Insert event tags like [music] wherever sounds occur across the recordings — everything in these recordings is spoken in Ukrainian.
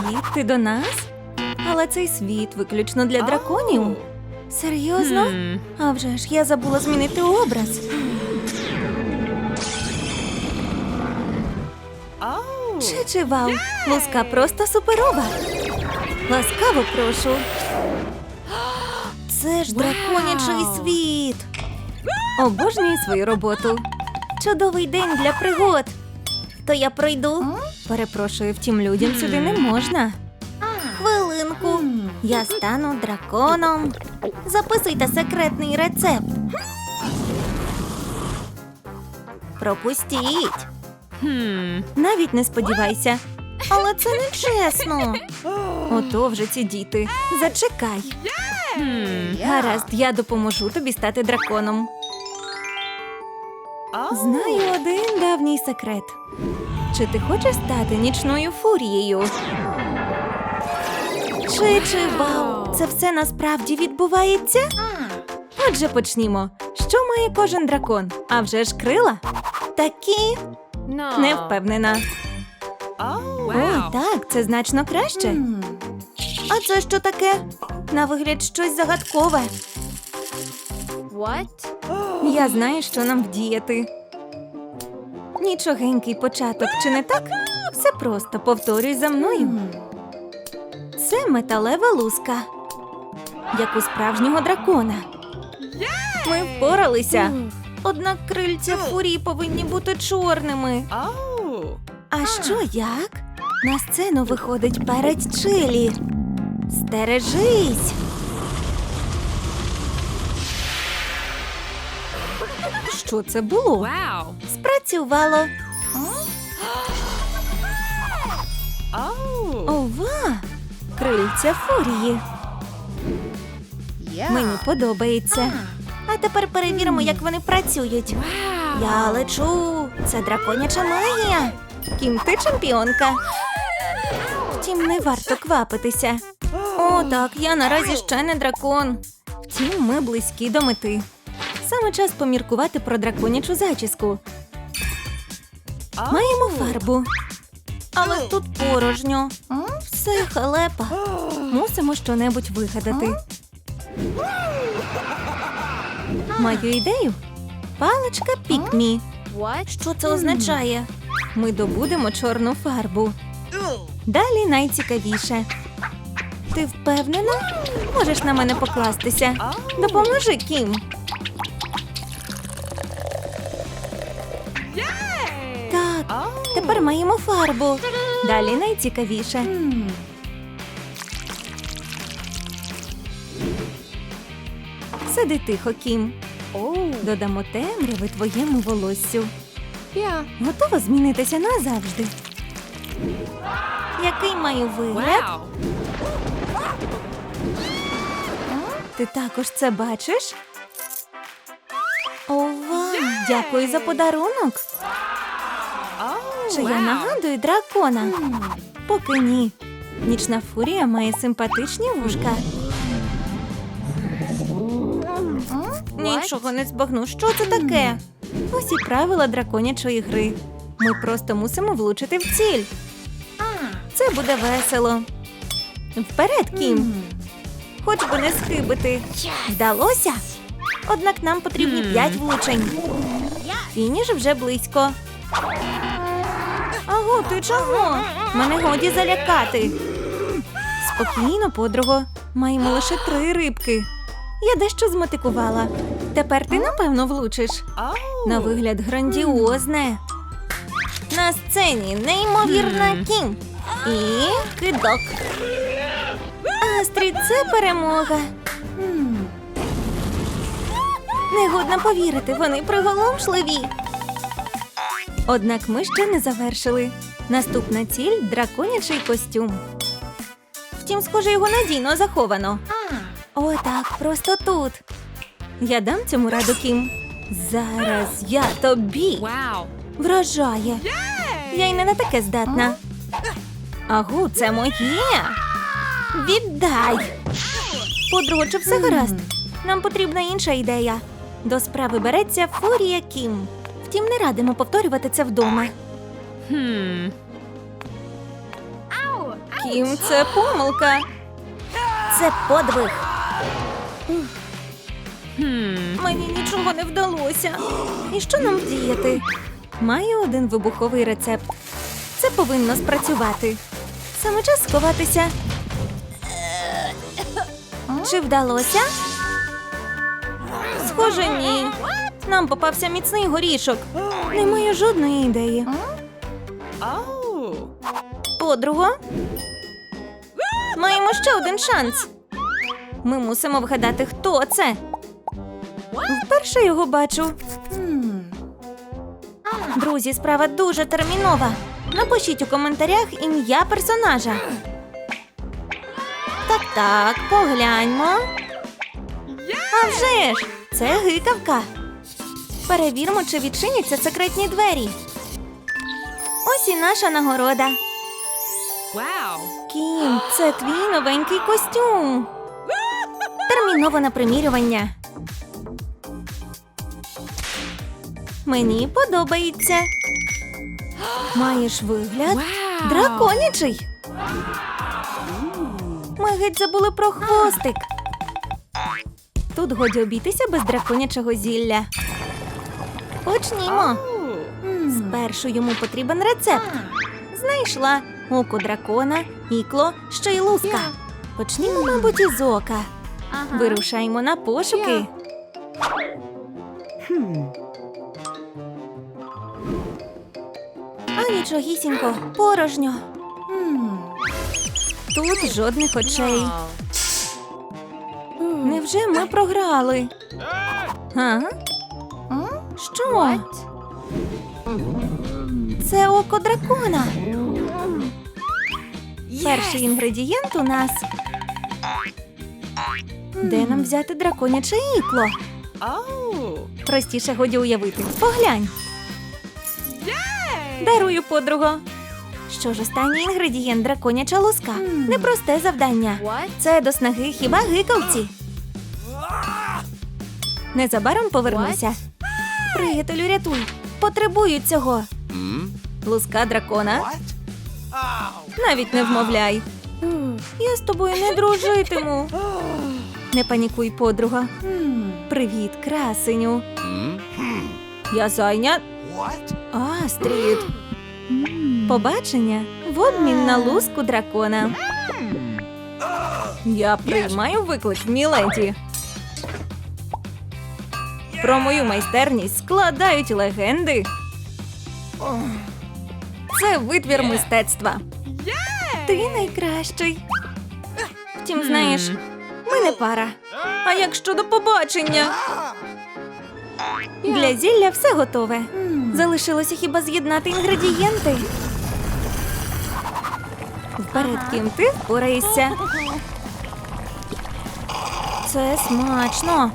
Привіт, ти до нас? Але цей світ виключно для драконів. Серйозно? А вже ж я забула змінити образ. Чи вау, луска просто суперова. Ласкаво прошу. Це ж драконячий світ. Обожнюю свою роботу. Чудовий день для пригод. То я пройду. Перепрошую, втім, людям сюди не можна. Хвилинку. Я стану драконом. Записуйте секретний рецепт. Пропустіть. Навіть не сподівайся. Але це не чесно. Ото вже ці діти. Зачекай. Hmm. Гаразд, я допоможу тобі стати драконом. Знаю один давній секрет. Чи ти хочеш стати нічною фурією? Чи чи вау, це все насправді відбувається? Отже, почнімо. Що має кожен дракон? А вже ж крила? Такі не впевнена. Ой, так, це значно краще. А це що таке? На вигляд щось загадкове. What? [gasps] [gasps] Я знаю, що нам вдіяти. Нічогенький початок, чи не так? Все просто повторюй за мною. Це металева луска, як у справжнього дракона. Ми впоралися. Однак крильця фурії повинні бути чорними. А що як? На сцену виходить перець чилі. Стережись. Що це було? Wow. Спрацювало. Ова! Крильця фурії. Мені подобається. А тепер перевіримо, як вони працюють. Wow. Я лечу. Це драконяча магія. Кім, ти чемпіонка. Втім, не варто квапитися. О, так, я наразі ще не дракон. Втім, ми близькі до мети. Саме час поміркувати про драконячу зачіску. Маємо фарбу. Але тут порожньо. Все халепа. Мусимо щонебудь вигадати. Маю ідею. Паличка пікмі. Що це означає? Ми добудемо чорну фарбу. Далі найцікавіше. Ти впевнена? Можеш на мене покластися. Допоможи, Кім. Тепер маємо фарбу. Далі найцікавіше. Сиди тихо, Кім. Додамо темряви твоєму волоссю. Готова змінитися назавжди. Який маю вигляд? Ти також це бачиш? Ова! Дякую за подарунок. Чи я нагадую дракона? Поки ні. Нічна фурія має симпатичні вушка. Нічого не збагну. Що це таке? Ось і правила драконячої гри. Ми просто мусимо влучити в ціль. Це буде весело. Вперед, Кім! Хоч би не схибити. Вдалося? Однак нам потрібні п'ять влучень. Фініш вже близько. Аго, ти чого? Мене годі залякати. Спокійно, подруго. Маємо лише три рибки. Я дещо змотикувала. Тепер ти напевно влучиш. На вигляд грандіозне. На сцені неймовірна кінь. І кидок. Астрід, це перемога. Негодно повірити, вони приголомшливі. Однак ми ще не завершили. Наступна ціль драконячий костюм. Втім, схоже, його надійно заховано. О, так, просто тут. Я дам цьому раду Кім. Зараз я тобі вражає. Я й не на таке здатна. Агу, це моє. Віддай. Подруго, чи все гаразд? Нам потрібна інша ідея. До справи береться Фурія Кім. Втім, не радимо повторювати це вдома. Кім, це помилка. Це подвиг. Мені нічого не вдалося. І що нам вдіяти? Маю один вибуховий рецепт. Це повинно спрацювати. Саме час сховатися. Чи вдалося? Схоже, ні. Нам попався міцний горішок. Не маю жодної ідеї. Подруго. Маємо ще один шанс. Ми мусимо вгадати, хто це. Вперше його бачу. Друзі, справа дуже термінова. Напишіть у коментарях ім'я персонажа. Так, так, погляньмо. А вже ж, це гикавка. Перевіримо, чи відчиняться секретні двері. Ось і наша нагорода. Wow. Кім, це твій новенький костюм. Терміново на примірювання. Мені подобається. Маєш вигляд драконячий. Ми геть забули про хвостик. Тут годі обійтися без драконячого зілля. Почнімо. Спершу йому потрібен рецепт. Знайшла око дракона, ікло, ще й луска. Почнімо, мабуть, із ока. Вирушаємо на пошуки. А нічогісінько, порожньо. Тут жодних очей. Невже ми програли? А? Що? Це око дракона. Перший інгредієнт у нас. Де нам взяти драконяче ікло? Простіше годі уявити. Поглянь. Дарую подруго. Що ж, останній інгредієнт драконяча луска. Непросте завдання. Це до снаги хіба гикавці. [gasps] Незабаром повернуся. Приятелю, рятуй. Потребую цього. Луска дракона. Навіть не вмовляй. Я з тобою не дружитиму. Не панікуй, подруга. Привіт, красеню. Я зайнят. Астрід. Побачення в обмін на луску дракона. Я приймаю виклик, міледі. Про мою майстерність складають легенди. Це витвір мистецтва. Ти найкращий. Втім, знаєш, ми не пара. А як щодо побачення? Для зілля все готове. Залишилося хіба з'єднати інгредієнти. Вперед, ким ти впораєшся. Це смачно.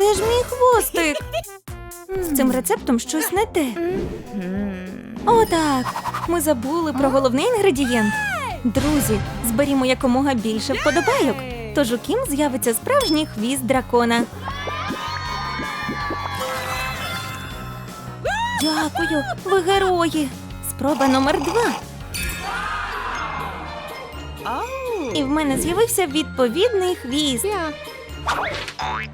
Де ж мій хвостик? З цим рецептом щось не те. Отак. Ми забули про головний інгредієнт. Друзі, зберімо якомога більше вподобайок. Тож у Кім з'явиться справжній хвіст дракона. Дякую, ви герої. Спроба номер два. І в мене з'явився відповідний хвіст. Yeah.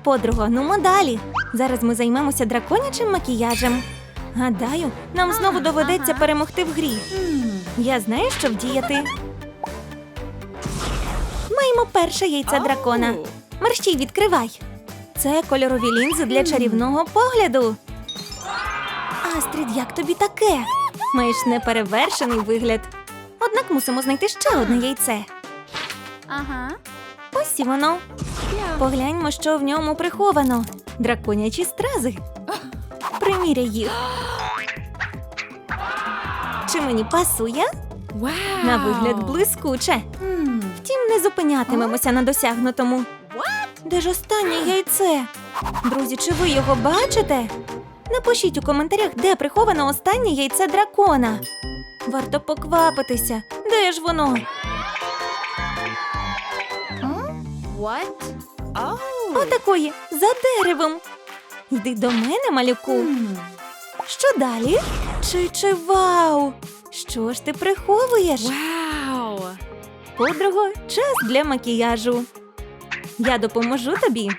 Подруга, нумо далі. Зараз ми займемося драконячим макіяжем. Гадаю, нам знову доведеться перемогти в грі. Я знаю, що вдіяти. Маємо перше яйце дракона. Мерщій, відкривай. Це кольорові лінзи для чарівного погляду. Астрід, як тобі таке? Маєш неперевершений вигляд. Однак мусимо знайти ще одне яйце. Uh-huh. Ось і воно. Погляньмо, що в ньому приховано. Драконячі стрази. Приміряй їх. Чи мені пасує? На вигляд блискуче. Втім, не зупинятимемося на досягнутому. Де ж останнє яйце? Друзі, чи ви його бачите? Напишіть у коментарях, де приховано останнє яйце дракона. Варто поквапитися. Де ж воно? What? Отакої, за деревом. Йди до мене, малюку. Що далі? Кричи вау! Що ж ти приховуєш? Wow. Подруго, час для макіяжу. Я допоможу тобі.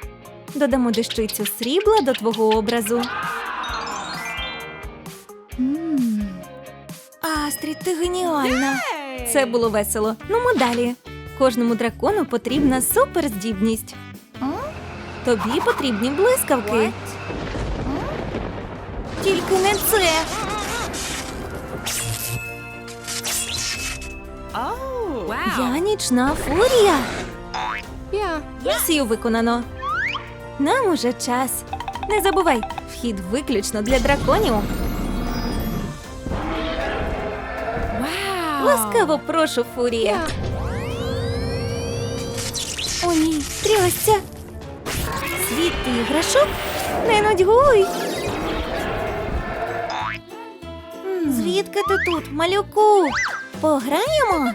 Додамо дещицю срібла до твого образу. Астрід, ти геніальна. Це було весело. Ну, ми далі. Кожному дракону потрібна суперздібність. Тобі потрібні блискавки. Тільки не це. Oh. Wow. Я нічна фурія. Yeah. Місію виконано. Нам уже час. Не забувай, вхід виключно для драконів. Wow. Ласкаво прошу, фурія. О, ні, трясся. Світ іграшок? Не нудьгуй. Звідки ти тут, малюку? Пограємо?